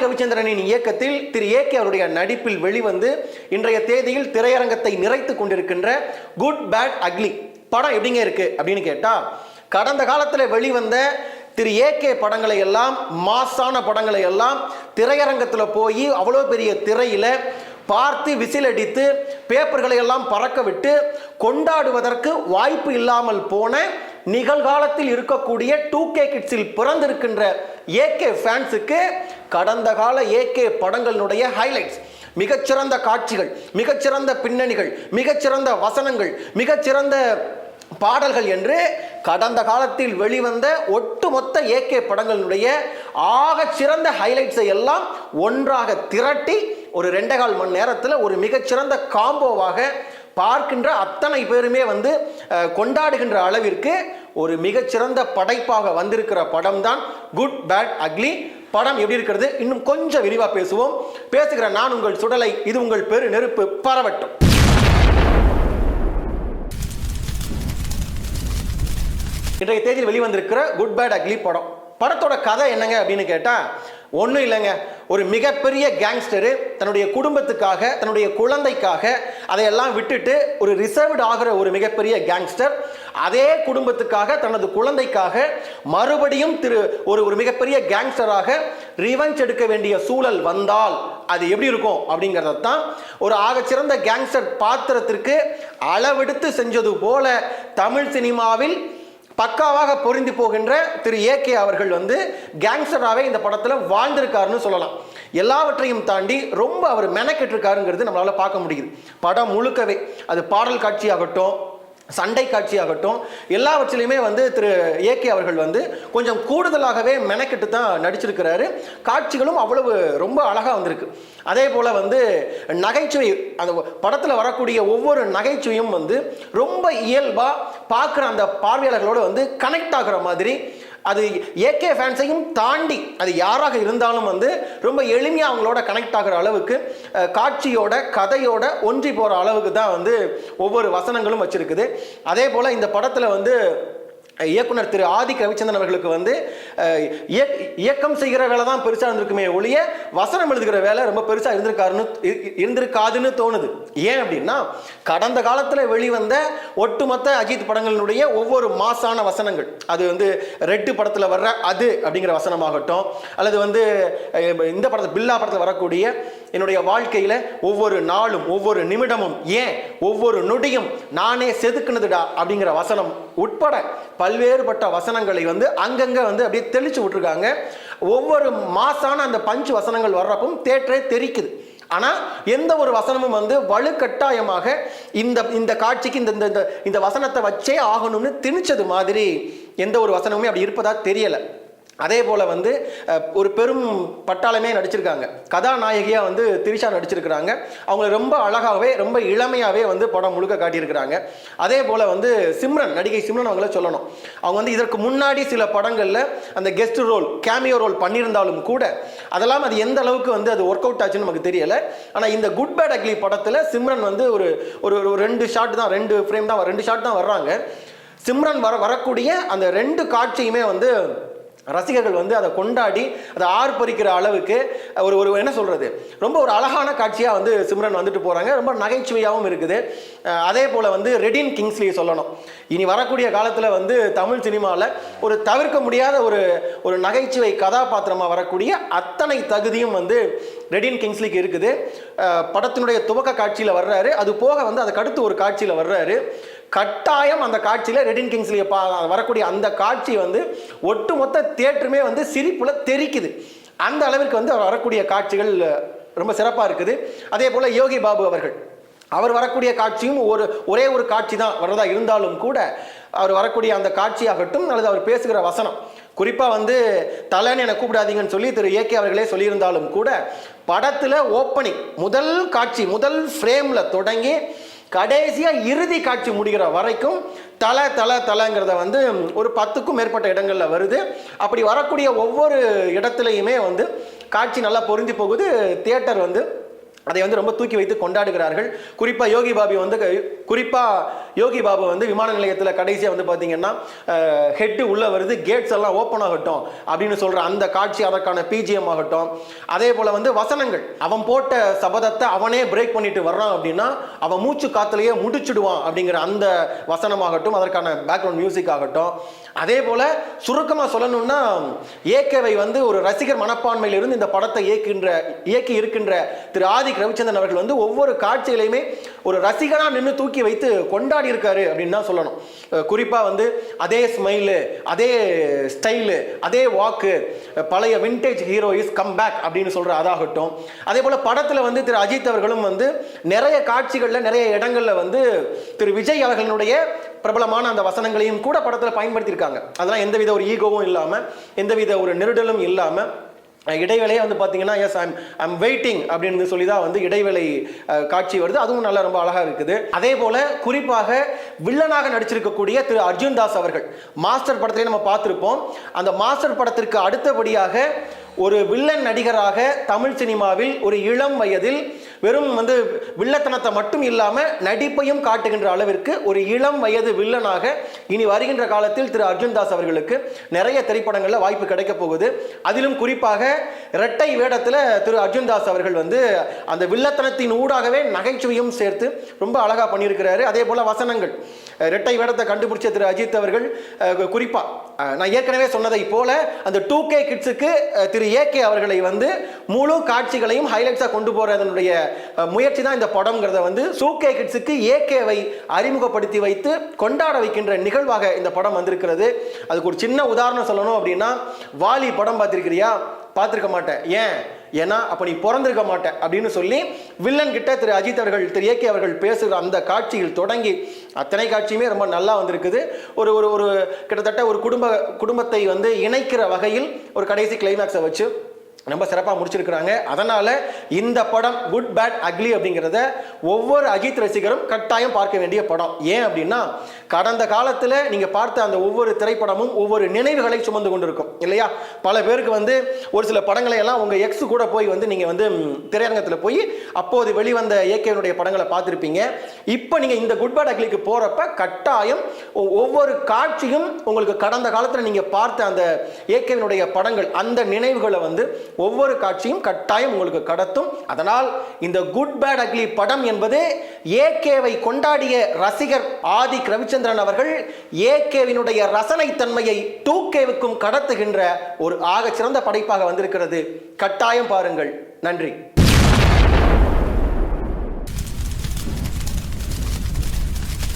கவிச்சந்திரனின் இயக்கத்தில் திரு A K அவருடைய நடிப்பில் வெளிவந்து இன்றைய தேதியில் திரையரங்கத்தை நிறைத்து கொண்டிருக்கின்ற குட் பேட் அக்லி படம் எப்படிங்க இருக்கு அப்படின்னு கேட்டா கடந்த காலத்தில் வெளிவந்த திரு ஏ கே படங்களை எல்லாம் மாசான படங்களை எல்லாம் திரையரங்கத்தில் போய் அவ்வளோ பெரிய திரையில பார்த்து விசிலடித்து பேப்பர்களை எல்லாம் பறக்க விட்டு கொண்டாடுவதற்கு வாய்ப்பு இல்லாமல் போன நிகழ்காலத்தில் இருக்கக்கூடிய டூ கே கிட்ஸில் பிறந்திருக்கின்ற ஏகே ஃபேன்ஸுக்கு கடந்த கால ஏகே படங்களினுடைய ஹைலைட்ஸ் மிகச்சிறந்த காட்சிகள் மிகச்சிறந்த பின்னணிகள் மிகச்சிறந்த வசனங்கள் மிகச்சிறந்த பாடல்கள் என்று கடந்த காலத்தில் வெளிவந்த ஒட்டுமொத்த ஏகே படங்களினுடைய ஆகச் சிறந்த ஹைலைட்ஸை எல்லாம் ஒன்றாக திரட்டி ஒரு ரெண்டே கால் மணி நேரத்தில் ஒரு மிகச்சிறந்த காம்போவாக பார்க்கின்ற அத்தனை பேருமே வந்து கொண்டாடுகின்ற அளவிற்கு ஒரு மிகச்சிறந்த படைப்பாக வந்திருக்கிற படம் தான் குட் பேட் அக்லி படம் எப்படி இருக்கிறது? இன்னும் கொஞ்சம் விரிவாக பேசுவோம். பேசுகிற நான் உங்கள் சுடலை இது உங்கள் பெரு நெருப்பு. பரவட்டும். இன்றைய தேதியில் வெளிவந்திருக்கிற குட் பேட் அக்லி படம். படத்தோட கதை என்னங்க அப்படின்னு கேட்டால் ஒன்றும் இல்லைங்க. ஒரு மிகப்பெரிய கேங்ஸ்டரு தன்னுடைய குடும்பத்துக்காக தன்னுடைய குழந்தைக்காக அதையெல்லாம் விட்டுட்டு ஒரு ரிசர்வ்டு ஆகிற ஒரு மிகப்பெரிய கேங்ஸ்டர் அதே குடும்பத்துக்காக தனது குழந்தைக்காக மறுபடியும் திரு ஒரு ஒரு மிகப்பெரிய கேங்ஸ்டராக ரிவெஞ்ச் எடுக்க வேண்டிய சூழல் வந்தால் அது எப்படி இருக்கும் அப்படிங்கிறத தான் ஒரு ஆகச்சிறந்த கேங்ஸ்டர் பாத்திரத்திற்கு அளவெடுத்து செஞ்சது போல தமிழ் சினிமாவில் பக்காவாக பொருந்தி போகின்ற திரு ஏகே அவர்கள் வந்து கேங்ஸ்டராகவே இந்த படத்தில் வாழ்ந்திருக்காருன்னு சொல்லலாம். எல்லாவற்றையும் தாண்டி ரொம்ப அவர் மெனக்கெட்டிருக்காருங்கிறது நம்மளால் பார்க்க முடியுது. படம் முழுக்கவே. அது பாடல் காட்சியாகட்டும் சண்டை காட்சியாகட்டும் எல்லாவற்றிலையுமே வந்து திரு ஏகே அவர்கள் வந்து கொஞ்சம் கூடுதலாகவே மெனக்கெட்டு தான் நடிச்சிருக்கிறாரு. காட்சிகளும் அவ்வளவு ரொம்ப அழகாக வந்திருக்கு. அதே போல் வந்து நகைச்சுவை அந்த படத்தில் வரக்கூடிய ஒவ்வொரு நகைச்சுவையும் வந்து ரொம்ப இயல்பாக பார்க்குற அந்த பார்வையாளர்களோடு வந்து கனெக்ட் ஆகுற மாதிரி அது ஏகே ஃபேன்ஸையும் தாண்டி அது யாராக இருந்தாலும் வந்து ரொம்ப எளிமையாக அவங்களோட கனெக்ட் ஆகிற அளவுக்கு காட்சியோட கதையோட ஒன்றி போகிற அளவுக்கு தான் வந்து ஒவ்வொரு வசனங்களும் வச்சுருக்குது. அதே போல் இந்த படத்தில் வந்து இயக்குனர் திரு ஆதிக் ரவிச்சந்திரன் அவர்களுக்கு வந்து இயக்- இயக்கம் செய்கிற வேலை தான் பெருசாக இருந்திருக்குமே ஒழிய வசனம் எழுதுகிற வேலை ரொம்ப பெருசாக இருந்திருக்காருன்னு இருந்திருக்காதுன்னு தோணுது. ஏன் அப்படின்னா கடந்த காலத்தில் வெளிவந்த ஒட்டுமொத்த அஜித் படங்களினுடைய ஒவ்வொரு மாசான வசனங்கள். அது வந்து ரெட்டு படத்தில் வர்ற அது அப்படிங்கிற வசனமாகட்டும் அல்லது வந்து இந்த படத்தில் பில்லா படத்தில் வரக்கூடிய என்னுடைய வாழ்க்கையில் ஒவ்வொரு நாளும் ஒவ்வொரு நிமிடமும் ஏன் ஒவ்வொரு நொடியும் நானே செதுக்குனதுடா அப்படிங்கிற வசனம் உட்பட பல்வேறுபட்ட வசனங்களை வந்து அங்கங்கே வந்து அப்படியே தெளிச்சு விட்டுருக்காங்க. ஒவ்வொரு மாசான அந்த பஞ்சு வசனங்கள் வர்றப்பும் தேற்றே தெரிக்குது. ஆனால் எந்த ஒரு வசனமும் வந்து வலுக்கட்டாயமாக இந்த இந்த காட்சிக்கு இந்த இந்த- இந்த வசனத்தை வச்சே ஆகணும்னு திணிச்சது மாதிரி எந்த ஒரு வசனமுமே அப்படி இருப்பதா தெரியலை. அதே போல் வந்து ஒரு பெரும் பட்டாளமே நடிச்சிருக்காங்க. கதாநாயகியாக வந்து திரிஷா நடிச்சிருக்கிறாங்க. அவங்கள ரொம்ப அழகாகவே ரொம்ப இளமையாகவே வந்து படம் முழுக்க காட்டியிருக்கிறாங்க. அதே போல் வந்து சிம்ரன் நடிகை சிம்ரன் அவங்கள சொல்லணும். அவங்க வந்து இதற்கு முன்னாடி சில படங்களில் அந்த கெஸ்ட் ரோல் கேமியோ ரோல் பண்ணியிருந்தாலும் கூட அதெல்லாம் அது எந்த அளவுக்கு வந்து அது ஒர்க் அவுட் ஆச்சுன்னு நமக்கு தெரியலை. ஆனால் இந்த குட் பேட் அக்லி படத்தில் சிம்ரன் வந்து ஒரு ஒரு ஒரு ரெண்டு ஷாட் தான் ரெண்டு ஃப்ரேம் தான் ரெண்டு ஷாட் தான் வர்றாங்க. சிம்ரன் வர வரக்கூடிய அந்த ரெண்டு காட்சியுமே வந்து ரசிகர்கள் வந்து அதை கொண்டாடி அதை ஆர்ப்பரிக்கிற அளவுக்கு ஒரு ஒரு என்ன சொல்கிறது ரொம்ப ஒரு அழகான காட்சியாக வந்து சிம்ரன் வந்துட்டு போகிறாங்க ரொம்ப நகைச்சுவையாகவும் இருக்குது. அதே போல் வந்து ரெடின் கிங்ஸ்லி சொல்லணும். இனி வரக்கூடிய காலத்தில் வந்து தமிழ் சினிமாவில் ஒரு தவிர்க்க முடியாத ஒரு ஒரு நகைச்சுவை கதாபாத்திரமாக வரக்கூடிய அத்தனை தகுதியும் வந்து ரெடின் கிங்ஸ்லிக்கு இருக்குது. படத்தினுடைய துவக்க காட்சியில் வர்றாரு. அது போக வந்து அதுக்கு அடுத்து ஒரு காட்சியில் வர்றாரு. கட்டாயம் அந்த காட்சியில் ரெடின் கிங்ஸ்லி வரக்கூடிய அந்த காட்சி வந்து ஒட்டுமொத்த தேட்டருமே வந்து சிரிப்புல தெரிக்குது. அந்த அளவிற்கு வந்து அவர் வரக்கூடிய காட்சிகள் ரொம்ப சிறப்பாக இருக்குது. அதே போல் யோகி பாபு அவர்கள். அவர் வரக்கூடிய காட்சியும் ஒரு ஒரே ஒரு காட்சி தான் வர்றதா இருந்தாலும் கூட அவர் வரக்கூடிய அந்த காட்சியாகட்டும் அல்லது அவர் பேசுகிற வசனம். குறிப்பாக வந்து தலைன்னு என்னை கூப்பிடாதீங்கன்னு சொல்லி திரு ஏகே அவர்களே சொல்லியிருந்தாலும் கூட படத்தில் ஓப்பனிங் முதல் காட்சி முதல் ஃப்ரேமில் தொடங்கி கடைசியாக இறுதி காட்சி முடிகிற வரைக்கும் தலை தலை தலைங்கிறத வந்து ஒரு பத்துக்கும் மேற்பட்ட இடங்களில் வருது. அப்படி வரக்கூடிய ஒவ்வொரு இடத்துலையுமே வந்து காட்சி நல்லா பொருந்தி போகுது. தியேட்டர் வந்து அதை வந்து ரொம்ப தூக்கி வைத்து கொண்டாடுகிறார்கள். குறிப்பாக யோகி பாபி வந்து குறிப்பாக யோகி பாபு வந்து விமான நிலையத்தில் கடைசியாக வந்து பார்த்தீங்கன்னா ஹெட் உள்ளே வருது கேட்ஸ் எல்லாம் ஓப்பன் ஆகட்டும் அப்படின்னு சொல்கிற அந்த காட்சி அதற்கான பிஜிஎம் ஆகட்டும். அதே போல் வந்து வசனங்கள். அவன் போட்ட சபதத்தை அவனே பிரேக் பண்ணிட்டு வர்றான் அப்படின்னா அவன் மூச்சு காத்துலேயே முடிச்சிடுவான் அப்படிங்கிற அந்த வசனமாகட்டும் அதற்கான பேக்ரவுண்ட் மியூசிக் ஆகட்டும். அதே போல சுருக்கமாக சொல்லணும்னா ஏகேவை வந்து ஒரு ரசிகர் மனப்பான்மையிலிருந்து இந்த படத்தை இயக்குகின்ற இயக்கி இருக்கின்ற திரு ஆதிக் ரவிச்சந்திரன் அவர்கள் வந்து ஒவ்வொரு காட்சிகளையுமே ஒரு ரசிகனாக நின்று தூக்கி வைத்து கொண்டாடி இருக்காரு அப்படின்னு தான் சொல்லணும். குறிப்பாக வந்து அதே ஸ்மைலு அதே ஸ்டைலு அதே வாக்கு பழைய vintage hero is come back அப்படின்னு சொல்கிற அதாகட்டும். அதே போல் படத்தில் வந்து திரு அஜித் அவர்களும் வந்து நிறைய காட்சிகளில் நிறைய இடங்களில் வந்து திரு விஜய் அவர்களுடைய பிரபலமான அந்த வசனங்களையும் கூட படத்தில் பயன்படுத்தியிருக்காங்க. அதெல்லாம் எந்தவித ஒரு ஈகோவும் இல்லாமல் எந்தவித ஒரு நெருடலும் இல்லாமல் இடைவேளையே வந்து பார்த்தீங்கன்னா எஸ் ஐம் ஐம் வெயிட்டிங் அப்படின்னு சொல்லி தான் வந்து இடைவேளை காட்சி வருது. அதுவும் நல்லா ரொம்ப அழகாக இருக்குது. அதே போல் குறிப்பாக வில்லனாக நடிச்சிருக்கக்கூடிய திரு அர்ஜுன் தாஸ் அவர்கள் மாஸ்டர் படத்திலே நம்ம பார்த்துருப்போம். அந்த மாஸ்டர் படத்திற்கு அடுத்தபடியாக ஒரு வில்லன் நடிகராக தமிழ் சினிமாவில் ஒரு இளம் வயதில் வெறும் வந்து வில்லத்தனத்தை மட்டும் இல்லாமல் நடிப்பையும் காட்டுகின்ற அளவிற்கு ஒரு இளம் வயது வில்லனாக இனி வருகின்ற காலத்தில் திரு அர்ஜுன் தாஸ் அவர்களுக்கு நிறைய திரைப்படங்களில் வாய்ப்பு கிடைக்க போகுது. அதிலும் குறிப்பாக இரட்டை வேடத்தில் திரு அர்ஜுன் தாஸ் அவர்கள் வந்து அந்த வில்லத்தனத்தின் ஊடாகவே நகைச்சுவையும் சேர்த்து ரொம்ப அழகாக பண்ணியிருக்கிறாரு. அதே போல் வசனங்கள். இரட்டை வேடத்தை கண்டுபிடிச்ச திரு அஜித் அவர்கள் குறிப்பாக நான் ஏற்கனவே சொன்னதை போல அந்த டூ கே கிட்ஸுக்கு திரு ஏகே அவர்களை வந்து முழு காட்சிகளையும் ஹைலைட்ஸாக கொண்டு போகிறதனுடைய முயற்சி தான் இந்த படம்ங்கிறத வந்து சூகே கிட்ஸுக்கு ஏகேவை அறிமுகப்படுத்தி வைத்து கொண்டாட வைக்கின்ற நிகழ்வாக இந்த படம் வந்திருக்கிறது. அதுக்கு ஒரு சின்ன உதாரணம் சொல்லணும் அப்படின்னா வாலி படம் பார்த்துருக்கிறியா? பார்த்துருக்க மாட்டேன். ஏன்? ஏன்னா அப்போ நீ பிறந்திருக்க மாட்டேன் அப்படின்னு சொல்லி வில்லன் கிட்ட திரு அஜித் அவர்கள் திரு ஏகே அவர்கள் பேசுகிற அந்த காட்சியில் தொடங்கி அத்தனை காட்சியுமே ரொம்ப நல்லா வந்திருக்குது. ஒரு ஒரு ஒரு கிட்டத்தட்ட ஒரு குடும்ப குடும்பத்தை வந்து இணைக்கிற வகையில் ஒரு கடைசி கிளைமேக்ஸை வச்சு ரொம்ப சிறப்பாக முடிச்சிருக்கிறாங்க. அதனால இந்த படம் குட் பேட் அக்லி அப்படிங்கிறத ஒவ்வொரு அஜித் ரசிகரும் கட்டாயம் பார்க்க வேண்டிய படம். ஏன் அப்படின்னா கடந்த காலத்தில் நீங்கள் பார்த்த அந்த ஒவ்வொரு திரைப்படமும் ஒவ்வொரு நினைவுகளை சுமந்து கொண்டிருக்கும். இல்லையா? பல பேருக்கு வந்து ஒரு சில படங்களை எல்லாம் உங்கள் எக்ஸ் கூட போய் வந்து நீங்கள் வந்து திரையரங்கத்தில் போய் அப்போது வெளிவந்த ஏகேனுடைய படங்களை பார்த்துருப்பீங்க. இப்போ நீங்கள் இந்த குட் பேட் அக்லிக்கு போகிறப்ப கட்டாயம் ஒ- ஒவ்வொரு காட்சியும் உங்களுக்கு கடந்த காலத்தில் நீங்கள் பார்த்த அந்த இயற்கையினுடைய படங்கள் அந்த நினைவுகளை வந்து ஒவ்வொரு காட்சியும் கட்டாயம் உங்களுக்கு கடத்தும். அதனால் இந்த குட் பேட் அக்லி படம் என்பது ஏகேவை கொண்டாடிய ரசிகர் ஆதிக் ரவிச்சந்திரன் அவர்கள் ஏகேவினுடைய ரசனை தன்மையை டூ கேவுக்கும் கடத்துகின்ற ஒரு ஆகச்சிறந்த படைப்பாக வந்திருக்கிறது. கட்டாயம் பாருங்கள். நன்றி.